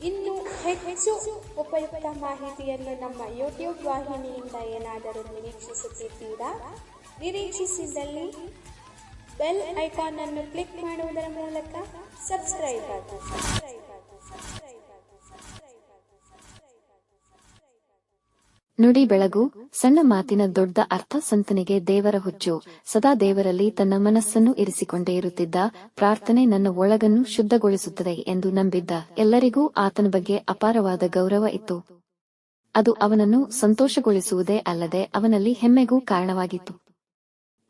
ಇನ್ನು ಹೆಚ್ಚು ಉಪಯುಕ್ತ ಮಾಹಿತಿಯನ್ನು ನಮ್ಮ ಯೂಟ್ಯೂಬ್ ವಾಹಿನಿಯಿಂದ ಏನಾದರೂ ನಿರೀಕ್ಷಿಸುತ್ತಿದ್ದೀರಾ? ನಿರೀಕ್ಷಿಸಿದಲ್ಲಿ ಬೆಲ್ ಐಕಾನ್ ಅನ್ನು ಕ್ಲಿಕ್ ಮಾಡುವುದರ ಮೂಲಕ ಸಬ್ಸ್ಕ್ರೈಬ್ ಆಗಿ ಸಬ್ಸ್ಕ್ರೈಬ್ ಆಗಿ ಸಬ್ಸ್ಕ್ರೈಬ್ ಆಗಿ ಸಬ್ಸ್ಕ್ರೈಬ್ ಆಗಿ ಸಬ್ಸ್ಕ್ರೈಬ್ ಆಗಿ ನುಡಿ ಬೆಳಗು ಸಣ್ಣ ಮಾತಿನ ದೊಡ್ಡ ಅರ್ಥ ಸಂತನಿಗೆ ದೇವರ ಹುಚ್ಚು. ಸದಾ ದೇವರಲ್ಲಿ ತನ್ನ ಮನಸ್ಸನ್ನು ಇರಿಸಿಕೊಂಡೇ ಇರುತ್ತಿದ್ದ ಪ್ರಾರ್ಥನೆ ನನ್ನ ಒಳಗನ್ನು ಶುದ್ಧಗೊಳಿಸುತ್ತದೆ ಎಂದು ನಂಬಿದ್ದ ಎಲ್ಲರಿಗೂ ಆತನ ಬಗ್ಗೆ ಅಪಾರವಾದ ಗೌರವ ಇತ್ತು. ಅದು ಅವನನ್ನು ಸಂತೋಷಗೊಳಿಸುವುದೇ ಅಲ್ಲದೆ ಅವನಲ್ಲಿ ಹೆಮ್ಮೆಗೂ ಕಾರಣವಾಗಿತ್ತು.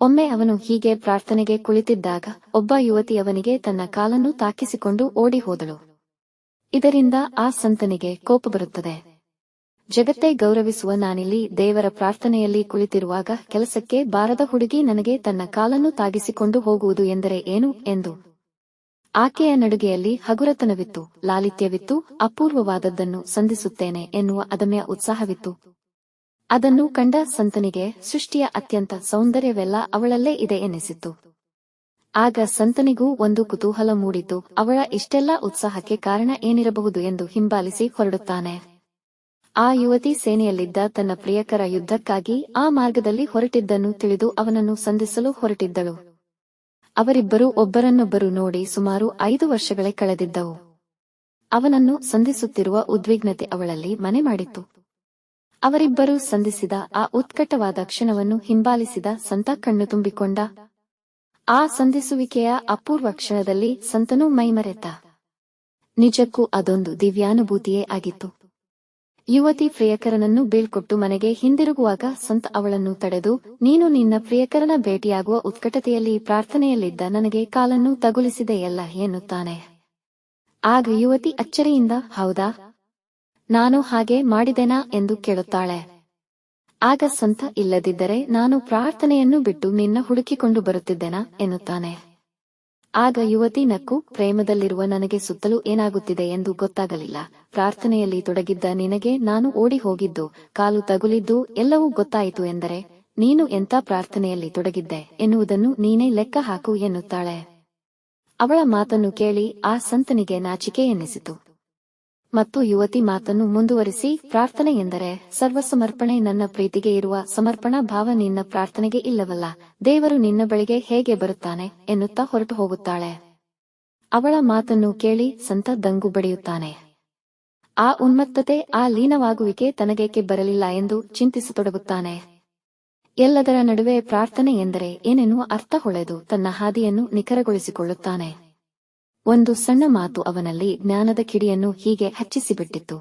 ಒಮ್ಮೆ ಅವನು ಹೀಗೆ ಪ್ರಾರ್ಥನೆಗೆ ಕುಳಿತಿದ್ದಾಗ ಒಬ್ಬ ಯುವತಿ ಅವನಿಗೆ ತನ್ನ ಕಾಲನ್ನು ತಾಕಿಸಿಕೊಂಡು ಓಡಿ ಹೋದಳು. ಇದರಿಂದ ಆ ಸಂತನಿಗೆ ಕೋಪ ಬರುತ್ತದೆ. ಜಗತ್ತೇ ಗೌರವಿಸುವ ನಾನಿಲ್ಲಿ ದೇವರ ಪ್ರಾರ್ಥನೆಯಲ್ಲಿ ಕುಳಿತಿರುವಾಗ ಕೆಲಸಕ್ಕೆ ಬಾರದ ಹುಡುಗಿ ನನಗೆ ತನ್ನ ಕಾಲನ್ನು ತಾಗಿಸಿಕೊಂಡು ಹೋಗುವುದು ಎಂದರೆ ಏನು ಎಂದು. ಆಕೆಯ ನಡುಗೆಯಲ್ಲಿ ಹಗುರತನವಿತ್ತು, ಲಾಲಿತ್ಯವಿತ್ತು, ಅಪೂರ್ವವಾದದ್ದನ್ನು ಸಂಧಿಸುತ್ತೇನೆ ಎನ್ನುವ ಅದಮ್ಯ ಉತ್ಸಾಹವಿತ್ತು. ಅದನ್ನು ಕಂಡ ಸಂತನಿಗೆ ಸೃಷ್ಟಿಯ ಅತ್ಯಂತ ಸೌಂದರ್ಯವೆಲ್ಲ ಅವಳಲ್ಲೇ ಇದೆ ಎನಿಸಿತ್ತು ಆಗ ಸಂತನಿಗೂ ಒಂದು ಕುತೂಹಲ ಮೂಡಿತು, ಅವಳ ಇಷ್ಟೆಲ್ಲ ಉತ್ಸಾಹಕ್ಕೆ ಕಾರಣ ಏನಿರಬಹುದು ಎಂದು ಹಿಂಬಾಲಿಸಿ ಹೊರಡುತ್ತಾನೆ. ಆ ಯುವತಿ ಸೇನೆಯಲ್ಲಿದ್ದ ತನ್ನ ಪ್ರಿಯಕರ ಯುದ್ಧಕ್ಕಾಗಿ ಆ ಮಾರ್ಗದಲ್ಲಿ ಹೊರಟಿದ್ದನ್ನು ತಿಳಿದು ಅವನನ್ನು ಸಂಧಿಸಲು ಹೊರಟಿದ್ದಳು. ಅವರಿಬ್ಬರು ಒಬ್ಬರನ್ನೊಬ್ಬರು ನೋಡಿ ಸುಮಾರು ಐದು ವರ್ಷಗಳೇ ಕಳೆದಿದ್ದವು. ಅವನನ್ನು ಸಂಧಿಸುತ್ತಿರುವ ಉದ್ವಿಗ್ನತೆ ಅವಳಲ್ಲಿ ಮನೆ ಮಾಡಿತ್ತು. ಅವರಿಬ್ಬರು ಸಂಧಿಸಿದ ಆ ಉತ್ಕಟವಾದ ಕ್ಷಣವನ್ನು ಹಿಂಬಾಲಿಸಿದ ಸಂತ ಕಣ್ಣು ತುಂಬಿಕೊಂಡ. ಆ ಸಂಧಿಸುವಿಕೆಯ ಅಪೂರ್ವ ಕ್ಷಣದಲ್ಲಿ ಸಂತನೂ ಮೈಮರೆತ. ನಿಜಕ್ಕೂ ಅದೊಂದು ದಿವ್ಯಾನುಭೂತಿಯೇ ಆಗಿತ್ತು. ಯುವತಿ ಪ್ರಿಯಕರನನ್ನು ಬೀಳ್ಕೊಟ್ಟು ಮನೆಗೆ ಹಿಂದಿರುಗುವಾಗ ಸಂತ ಅವಳನ್ನು ತಡೆದು, ನೀನು ನಿನ್ನ ಪ್ರಿಯಕರನ ಭೇಟಿಯಾಗುವ ಉತ್ಕಟತೆಯಲ್ಲಿ ಪ್ರಾರ್ಥನೆಯಲ್ಲಿದ್ದ ನನಗೆ ಕಾಲನ್ನು ತಗುಲಿಸಿದೆಯಲ್ಲ ಎನ್ನುತ್ತಾನೆ. ಆಗ ಯುವತಿ ಅಚ್ಚರಿಯಿಂದ, ಹೌದಾ? ನಾನು ಹಾಗೆ ಮಾಡಿದೆನಾ ಎಂದು ಕೇಳುತ್ತಾಳೆ. ಆಗ ಸಂತ ಇಲ್ಲದಿದ್ದರೆ ನಾನು ಪ್ರಾರ್ಥನೆಯನ್ನು ಬಿಟ್ಟು ನಿನ್ನ ಹುಡುಕಿಕೊಂಡು ಬರುತ್ತಿದ್ದೆನಾ ಎನ್ನುತ್ತಾನೆ. ಆಗ ಯುವತಿ ನಕ್ಕು, ಪ್ರೇಮದಲ್ಲಿರುವ ನನಗೆ ಸುತ್ತಲೂ ಏನಾಗುತ್ತಿದೆ ಎಂದು ಗೊತ್ತಾಗಲಿಲ್ಲ. ಪ್ರಾರ್ಥನೆಯಲ್ಲಿ ತೊಡಗಿದ್ದ ನಿನಗೆ ನಾನು ಓಡಿ ಹೋಗಿದ್ದು, ಕಾಲು ತಗುಲಿದ್ದು, ಎಲ್ಲವೂ ಗೊತ್ತಾಯಿತು ಎಂದರೆ, ನೀನು ಎಂಥ ಪ್ರಾರ್ಥನೆಯಲ್ಲಿ ತೊಡಗಿದ್ದೆ ಎನ್ನುವುದನ್ನು ನೀನೇ ಲೆಕ್ಕ ಹಾಕು ಎನ್ನುತ್ತಾಳೆ. ಅವಳ ಮಾತನ್ನು ಕೇಳಿ ಆ ಸಂತನಿಗೆ ನಾಚಿಕೆ ಎನ್ನಿಸಿತು. ಮತ್ತು ಯುವತಿ ಮಾತನ್ನು ಮುಂದುವರಿಸಿ, ಪ್ರಾರ್ಥನೆ ಎಂದರೆ, ಸರ್ವಸಮರ್ಪಣೆ ನನ್ನ ಪ್ರೀತಿಗೆ ಇರುವ ಸಮರ್ಪಣಾ ಭಾವ ನಿನ್ನ ಪ್ರಾರ್ಥನೆಗೆ ಇಲ್ಲವಲ್ಲ, ದೇವರು ನಿನ್ನ ಬಳಿಗೆ ಹೇಗೆ ಬರುತ್ತಾನೆ ಎನ್ನುತ್ತಾ ಹೊರಟು ಹೋಗುತ್ತಾಳೆ. ಅವಳ ಮಾತನ್ನು ಕೇಳಿ ಸಂತ ದಂಗು ಬಡಿಯುತ್ತಾನೆ. ಆ ಉನ್ಮತ್ತತೆ, ಆ ಲೀನವಾಗುವಿಕೆ ತನಗೇಕೆ ಬರಲಿಲ್ಲ ಎಂದು ಚಿಂತಿಸತೊಡಗುತ್ತಾನೆ. ಎಲ್ಲದರ ನಡುವೆ ಪ್ರಾರ್ಥನೆ ಎಂದರೆ, ಏನೆನ್ನುವ ಅರ್ಥ ಹೊಳೆದು ತನ್ನ ಹಾದಿಯನ್ನು ನಿಖರಗೊಳಿಸಿಕೊಳ್ಳುತ್ತಾನೆ. ಒಂದು ಸಣ್ಣ ಮಾತು ಅವನಲ್ಲಿ ಜ್ಞಾನದ ಕಿಡಿಯನ್ನು ಹೀಗೆ ಹಚ್ಚಿಸಿಬಿಟ್ಟಿತ್ತು